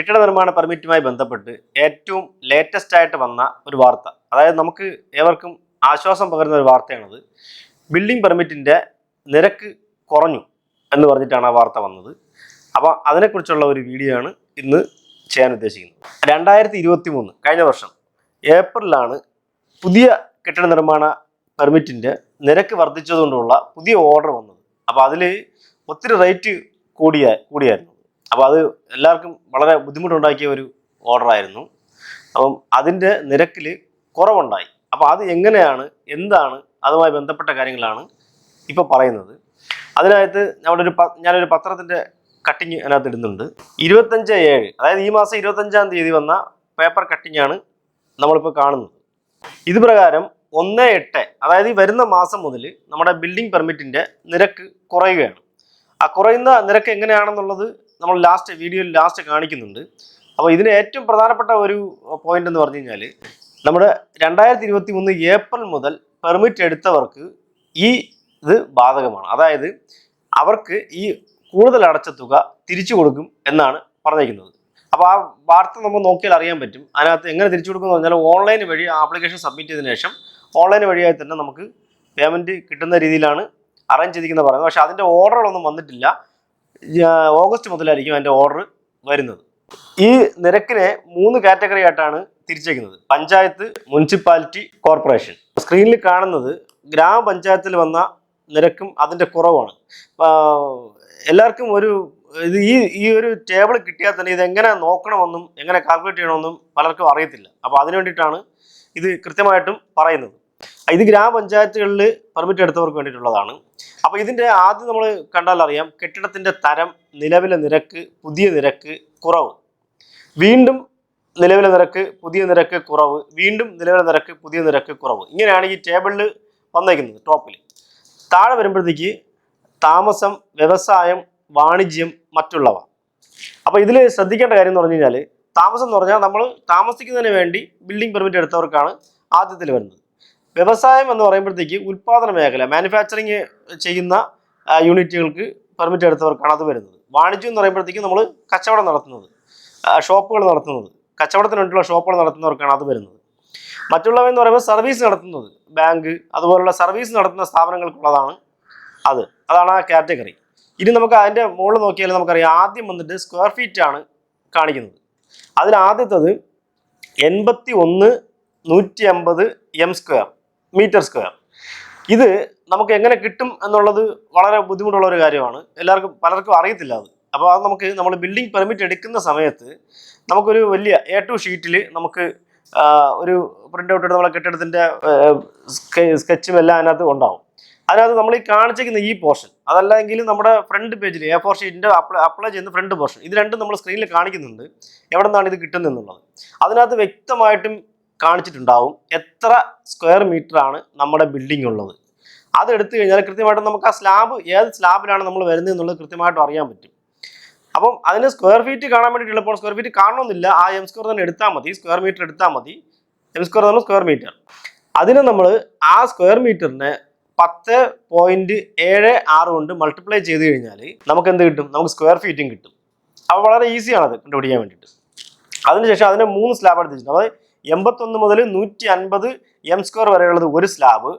കെട്ടിട നിർമ്മാണ പെർമിറ്റുമായി ബന്ധപ്പെട്ട് ഏറ്റവും ലേറ്റസ്റ്റ് ആയിട്ട് വന്ന ഒരു വാർത്ത. അതായത് നമുക്ക് ഏവർക്കും ആശ്വാസം പകരുന്ന ഒരു വാർത്തയാണത്. ബിൽഡിംഗ് പെർമിറ്റിന്റെ നിരക്ക് കുറഞ്ഞു എന്ന് പറഞ്ഞിട്ടാണ് ആ വാർത്ത വന്നത്. അപ്പോൾ അതിനെക്കുറിച്ചുള്ള ഒരു വീഡിയോ ആണ് ഇന്ന് ചെയ്യാൻ ഉദ്ദേശിക്കുന്നത്. രണ്ടായിരത്തി ഇരുപത്തി മൂന്ന് കഴിഞ്ഞ വർഷം ഏപ്രിലാണ് പുതിയ കെട്ടിട നിർമ്മാണ പെർമിറ്റിന്റെ നിരക്ക് വർദ്ധിച്ചതുകൊണ്ടുള്ള പുതിയ ഓർഡർ വന്നത്. അപ്പോൾ അതിൽ ഒത്തിരി റേറ്റ് കൂടിയ കൂടിയായിരുന്നു. അപ്പോൾ അത് എല്ലാവർക്കും വളരെ ബുദ്ധിമുട്ടുണ്ടാക്കിയ ഒരു ഓർഡറായിരുന്നു അപ്പം അതിന്റെ നിരക്കിൽ കുറവുണ്ടായി. അപ്പോൾ അത് എങ്ങനെയാണ് എന്താണ് അതുമായി ബന്ധപ്പെട്ട കാര്യങ്ങളാണ് ഇപ്പോൾ പറയുന്നത്. അതിനകത്ത് നമ്മളൊരു പ- ഞാനൊരു പത്രത്തിന്റെ കട്ടിങ് അതിനകത്ത് ഇടുന്നുണ്ട്. ഇരുപത്തഞ്ച് ഏഴ് അതായത് ഈ മാസം ഇരുപത്തഞ്ചാം തീയതി വന്ന പേപ്പർ കട്ടിങ് ആണ് നമ്മളിപ്പോൾ കാണുന്നത്. ഇത് പ്രകാരം ഒന്ന് എട്ട് അതായത് ഈ വരുന്ന മാസം മുതൽ നമ്മുടെ ബിൽഡിംഗ് പെർമിറ്റിന്റെ നിരക്ക് കുറയുകയാണ്. ആ കുറയുന്ന നിരക്ക് എങ്ങനെയാണെന്നുള്ളത് നമ്മൾ ലാസ്റ്റ് വീഡിയോയിൽ ലാസ്റ്റ് കാണിക്കുന്നുണ്ട്. അപ്പോൾ ഇതിന് ഏറ്റവും പ്രധാനപ്പെട്ട ഒരു പോയിന്റ് എന്ന് പറഞ്ഞു കഴിഞ്ഞാൽ നമ്മുടെ രണ്ടായിരത്തി ഇരുപത്തി മൂന്ന് ഏപ്രിൽ മുതൽ പെർമിറ്റ് എടുത്തവർക്ക് ഈ ഇത് ബാധകമാണ്. അതായത് അവർക്ക് ഈ കൂടുതൽ അടച്ച തുക തിരിച്ചു കൊടുക്കും എന്നാണ് പറഞ്ഞിരിക്കുന്നത്. അപ്പോൾ ആ വാർത്ത നമ്മൾ നോക്കിയാൽ അറിയാൻ പറ്റും. അതിനകത്ത് എങ്ങനെ തിരിച്ചു കൊടുക്കുമെന്ന് പറഞ്ഞാൽ ഓൺലൈൻ വഴി ആപ്ലിക്കേഷൻ സബ്മിറ്റ് ചെയ്തതിനു ശേഷം ഓൺലൈൻ വഴിയായി തന്നെ നമുക്ക് പേയ്മെന്റ് കിട്ടുന്ന രീതിയിലാണ് അറേഞ്ച് ചെയ്തിരിക്കുന്നത് പറയുന്നത്. പക്ഷേ അതിന്റെ ഓർഡറുകളൊന്നും വന്നിട്ടില്ല. ഓഗസ്റ്റ് മുതലായിരിക്കും അതിന്റെ ഓർഡർ വരുന്നത്. ഈ നിരക്കിനെ മൂന്ന് കാറ്റഗറി ആയിട്ടാണ് തിരിച്ചേക്കുന്നത്. പഞ്ചായത്ത് മുനിസിപ്പാലിറ്റി കോർപ്പറേഷൻ സ്ക്രീനിൽ കാണുന്നത് ഗ്രാമപഞ്ചായത്തിൽ വന്ന നിരക്കും അതിന്റെ കുറവാണ്. എല്ലാവർക്കും ഒരു ഇത് ഈ ഈ ഒരു ടേബിൾ കിട്ടിയാൽ തന്നെ ഇത് എങ്ങനെ നോക്കണമെന്നും എങ്ങനെ കാൽക്കുലേറ്റ് ചെയ്യണമെന്നും പലർക്കും അറിയത്തില്ല. അപ്പോൾ അതിനു വേണ്ടിയിട്ടാണ് ഇത് കൃത്യമായിട്ടും പറയുന്നത്. ഇത് ഗ്രാമപഞ്ചായത്തുകളിൽ പെർമിറ്റ് എടുത്തവർക്ക് വേണ്ടിയിട്ടുള്ളതാണ്. അപ്പോൾ ഇതിന്റെ ആദ്യം നമ്മൾ കണ്ടാൽ അറിയാം കെട്ടിടത്തിന്റെ തരം നിലവിലെ നിരക്ക് പുതിയ നിരക്ക് കുറവ്. വീണ്ടും നിലവിലെ നിരക്ക് പുതിയ നിരക്ക് കുറവ്. വീണ്ടും നിലവിലെ നിരക്ക് പുതിയ നിരക്ക് കുറവ്. ഇങ്ങനെയാണ് ഈ ടേബിളിൽ വന്നേക്കുന്നത് ടോപ്പിൽ താഴെ വരുമ്പോഴത്തേക്ക് താമസം വ്യവസായം വാണിജ്യം മറ്റുള്ളവ. അപ്പോൾ ഇതിൽ ശ്രദ്ധിക്കേണ്ട കാര്യം എന്ന് പറഞ്ഞു കഴിഞ്ഞാൽ താമസം എന്ന് പറഞ്ഞാൽ നമ്മൾ താമസിക്കുന്നതിന് വേണ്ടി ബിൽഡിംഗ് പെർമിറ്റ് എടുത്തവർക്കാണ് ആദ്യത്തിൽ വരുന്നത്. വ്യവസായം എന്ന് പറയുമ്പോഴത്തേക്ക് ഉൽപാദന മേഖല മാനുഫാക്ചറിങ് ചെയ്യുന്ന യൂണിറ്റുകൾക്ക് പെർമിറ്റ് എടുത്തവർക്കാണ് അത് വരുന്നത്. വാണിജ്യം എന്ന് പറയുമ്പോഴത്തേക്ക് നമ്മൾ കച്ചവടം നടത്തുന്നത് ഷോപ്പുകൾ നടത്തുന്നത് കച്ചവടത്തിന് വേണ്ടിയുള്ള ഷോപ്പുകൾ നടത്തുന്നവർക്കാണ് അത് വരുന്നത്. മറ്റുള്ളവ എന്ന് പറയുമ്പോൾ സർവീസ് നടത്തുന്നത് ബാങ്ക് അതുപോലുള്ള സർവീസ് നടത്തുന്ന സ്ഥാപനങ്ങൾക്കുള്ളതാണ് അത്. അതാണ് ആ കാറ്റഗറി ഇനി നമുക്ക് അതിന്റെ മുകളിൽ നോക്കിയാൽ നമുക്കറിയാം ആദ്യം വന്നിട്ട് സ്ക്വയർ ഫീറ്റ് ആണ് കാണിക്കുന്നത്. അതിൽ ആദ്യത്തത് എൺപത്തി ഒന്ന് നൂറ്റി അമ്പത് എം സ്ക്വയർ മീറ്റർ സ്ക്വയർ. ഇത് നമുക്ക് എങ്ങനെ കിട്ടും എന്നുള്ളത് വളരെ ബുദ്ധിമുട്ടുള്ള ഒരു കാര്യമാണ്. എല്ലാവർക്കും പലർക്കും അറിയത്തില്ല അത്. അപ്പോൾ അത് നമുക്ക് നമ്മൾ ബിൽഡിംഗ് പെർമിറ്റ് എടുക്കുന്ന സമയത്ത് നമുക്കൊരു വലിയ എ ടു ഷീറ്റിൽ നമുക്ക് ഒരു പ്രിന്റ് ഔട്ട് എടുത്ത് നമ്മളെ കെട്ടിടത്തിന്റെ സ്കെച്ചും എല്ലാം അതിനകത്ത് ഉണ്ടാവും. അതിനകത്ത് നമ്മൾ ഈ കാണിച്ചിരിക്കുന്ന ഈ പോർഷൻ അതല്ലെങ്കിൽ നമ്മുടെ ഫ്രണ്ട് പേജിൽ എ ഫോർ ഷീറ്റിന്റെ അപ്ലൈ അപ്ലൈ ചെയ്യുന്ന ഫ്രണ്ട് പോർഷൻ ഇത് രണ്ടും നമ്മൾ സ്ക്രീനിൽ കാണിക്കുന്നുണ്ട്. എവിടെ നിന്നാണ് ഇത് കിട്ടുന്നത് എന്നുള്ളത് അതിനകത്ത് വ്യക്തമായിട്ടും കാണിച്ചിട്ടുണ്ടാവും എത്ര സ്ക്വയർ മീറ്റർ ആണ് നമ്മുടെ ബിൽഡിംഗ് ഉള്ളത്. അത് എടുത്തു കഴിഞ്ഞാൽ കൃത്യമായിട്ട് നമുക്ക് ആ സ്ലാബ് ഏത് സ്ലാബിലാണ് നമ്മൾ വരുന്നത് എന്നുള്ളത് കൃത്യമായിട്ട് അറിയാൻ പറ്റും. അപ്പം അതിന് സ്ക്വയർ ഫീറ്റ് കാണാൻ വേണ്ടിയിട്ടുള്ള എളുപ്പമാണ് സ്ക്വയർ ഫീറ്റ് കാണണമെന്നില്ല. ആ എം സ്ക്വയർ തന്നെ എടുത്താൽ മതി. സ്ക്വയർ മീറ്റർ എടുത്താൽ മതി. എം സ്ക്വയർ തന്നെ സ്ക്വയർ മീറ്റർ അതിനെ നമ്മൾ ആ സ്ക്വയർ മീറ്ററിനെ പത്ത് പോയിന്റ് ഏഴ് ആറ് കൊണ്ട് മൾട്ടിപ്ലൈ ചെയ്ത് കഴിഞ്ഞാൽ നമുക്ക് എന്ത് കിട്ടും? നമുക്ക് സ്ക്വയർ ഫീറ്റും കിട്ടും. അപ്പോൾ വളരെ ഈസിയാണത് കണ്ടുപിടിക്കാൻ വേണ്ടിയിട്ട്. അതിനുശേഷം അതിനെ മൂന്ന് സ്ലാബ് എടുത്തിട്ടുണ്ട്. അതായത് എൺപത്തൊന്ന് മുതൽ നൂറ്റി അൻപത് എം സ്ക്വയർ വരെയുള്ളത് ഒരു സ്ലാബ്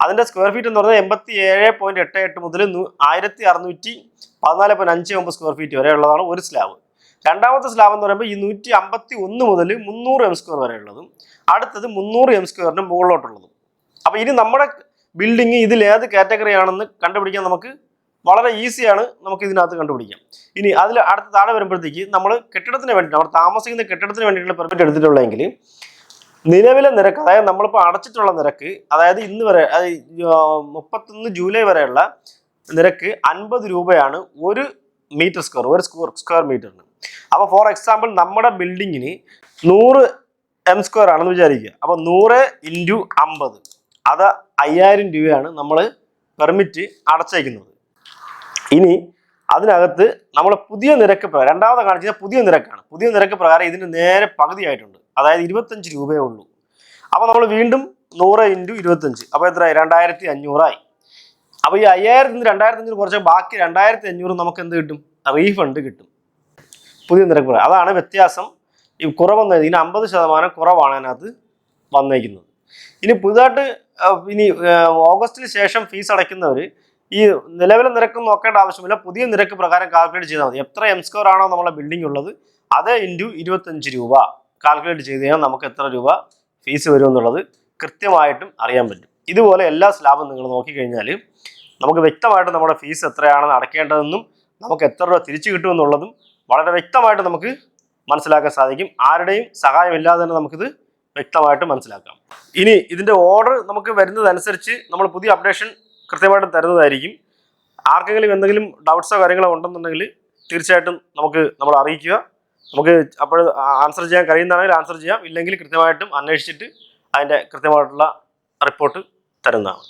അതിന്റെ സ്ക്വയർ ഫീറ്റ് എന്ന് പറഞ്ഞാൽ എൺപത്തി ഏഴ് പോയിന്റ് എട്ട് എട്ട് മുതൽ ആയിരത്തി അറുന്നൂറ്റി പതിനാല് പോയിന്റ് അഞ്ച് ഒമ്പത് സ്ക്വയർ ഫീറ്റ് വരെയുള്ളതാണ് ഒരു സ്ലാബ് രണ്ടാമത്തെ സ്ലാബ് എന്ന് പറയുമ്പോൾ ഈ നൂറ്റി അമ്പത്തി ഒന്ന് മുതൽ മുന്നൂറ് എം സ്ക്വയർ വരെയുള്ളതും അടുത്തത് മുന്നൂറ് എം സ്ക്വയറിന് മുകളിലോട്ടുള്ളതും. അപ്പോൾ ഇനി നമ്മുടെ ബിൽഡിംഗ് ഇതിൽ ഏത് കാറ്റഗറി ആണെന്ന് കണ്ടുപിടിക്കാൻ നമുക്ക് വളരെ ഈസിയാണ് നമുക്ക് ഇതിനകത്ത് കണ്ടുപിടിക്കാം. ഇനി അതിൽ അടുത്ത താഴെ വരുമ്പോഴത്തേക്ക് നമ്മൾ കെട്ടിടത്തിന് വേണ്ടി നമ്മൾ താമസിക്കുന്ന കെട്ടിടത്തിന് വേണ്ടിയിട്ടുള്ള പെർമിറ്റ് എടുത്തിട്ടുള്ളതെങ്കിൽ നിലവിലെ നിരക്ക് അതായത് നമ്മളിപ്പോൾ അടച്ചിട്ടുള്ള നിരക്ക് അതായത് ഇന്ന് വരെ മുപ്പത്തൊന്ന് ജൂലൈ വരെയുള്ള നിരക്ക് അൻപത് രൂപയാണ് ഒരു മീറ്റർ സ്ക്വയർ ഒരു സ്ക്വയർ സ്ക്വയർ മീറ്ററിന്. അപ്പോൾ ഫോർ എക്സാമ്പിൾ നമ്മുടെ ബിൽഡിങ്ങിന് നൂറ് എം സ്ക്വയർ ആണെന്ന് വിചാരിക്കുക. അപ്പോൾ നൂറ് ഇന്റു അമ്പത്. അത് അയ്യായിരം രൂപയാണ് നമ്മൾ പെർമിറ്റ് അടച്ചേക്കുന്നത്. ഇനി അതിനകത്ത് നമ്മൾ പുതിയ നിരക്ക് രണ്ടാമത് കാണിച്ചത് പുതിയ നിരക്കാണ്. പുതിയ നിരക്ക് പ്രകാരം ഇതിന് നേരെ പകുതിയായിട്ടുണ്ട്. അതായത് ഇരുപത്തഞ്ച് രൂപയേ ഉള്ളൂ. അപ്പോൾ നമ്മൾ വീണ്ടും നൂറ് ഇന്റു ഇരുപത്തഞ്ച്. അപ്പോൾ എത്രയായി? രണ്ടായിരത്തി അഞ്ഞൂറായി. അപ്പോൾ ഈ അയ്യായിരത്തി നിന്ന് രണ്ടായിരത്തി അഞ്ഞൂറ് കുറച്ച് ബാക്കി രണ്ടായിരത്തി അഞ്ഞൂറ് നമുക്ക് എന്ത് കിട്ടും? റീഫണ്ട് കിട്ടും. പുതിയ നിരക്ക് പ്രകാരം. അതാണ് വ്യത്യാസം. ഈ കുറവെന്ന് ഇതിന് അമ്പത് ശതമാനം കുറവാണ് അതിനകത്ത് വന്നേക്കുന്നത്. ഇനി പുതുതായിട്ട് ഇനി ഓഗസ്റ്റിന് ശേഷം ഫീസ് അടയ്ക്കുന്നവർ ഈ നിലവിലെ നിരക്ക് നോക്കേണ്ട ആവശ്യമില്ല. പുതിയ നിരക്ക് പ്രകാരം കാൽക്കുലേറ്റ് ചെയ്താൽ മതി. എത്ര എം സ്ക്വയർ ആണോ നമ്മളെ ബിൽഡിംഗ് ഉള്ളത് അത് ഇന്റു ഇരുപത്തഞ്ച് രൂപ. കാൽക്കുലേറ്റ് ചെയ്ത് കഴിഞ്ഞാൽ നമുക്ക് എത്ര രൂപ ഫീസ് വരും എന്നുള്ളത് കൃത്യമായിട്ടും അറിയാൻ പറ്റും. ഇതുപോലെ എല്ലാ സ്ലാബും നിങ്ങൾ നോക്കിക്കഴിഞ്ഞാൽ നമുക്ക് വ്യക്തമായിട്ട് നമ്മുടെ ഫീസ് എത്രയാണെന്ന് അടയ്ക്കേണ്ടതെന്നും നമുക്ക് എത്ര രൂപ തിരിച്ചു കിട്ടുമെന്നുള്ളതും വളരെ വ്യക്തമായിട്ട് നമുക്ക് മനസ്സിലാക്കാൻ സാധിക്കും. ആരുടെയും സഹായമില്ലാതെ തന്നെ നമുക്കിത് വ്യക്തമായിട്ട് മനസ്സിലാക്കാം. ഇനി ഇതിന്റെ ഓർഡർ നമുക്ക് വരുന്നതനുസരിച്ച് നമ്മൾ പുതിയ അപ്ഡേഷൻ കൃത്യമായിട്ടും തരുന്നതായിരിക്കും. ആർക്കെങ്കിലും എന്തെങ്കിലും ഡൗട്ട്സോ കാര്യങ്ങളോ ഉണ്ടെന്നുണ്ടെങ്കിൽ തീർച്ചയായിട്ടും നമുക്ക് നമ്മൾ അറിയിക്കുക. നമുക്ക് അപ്പോൾ ആൻസർ ചെയ്യാൻ കഴിയുന്നതാണെങ്കിൽ ആൻസർ ചെയ്യാം. ഇല്ലെങ്കിൽ കൃത്യമായിട്ടും അന്വേഷിച്ചിട്ട് അതിന്റെ കൃത്യമായിട്ടുള്ള റിപ്പോർട്ട് തരുന്നതാണ്.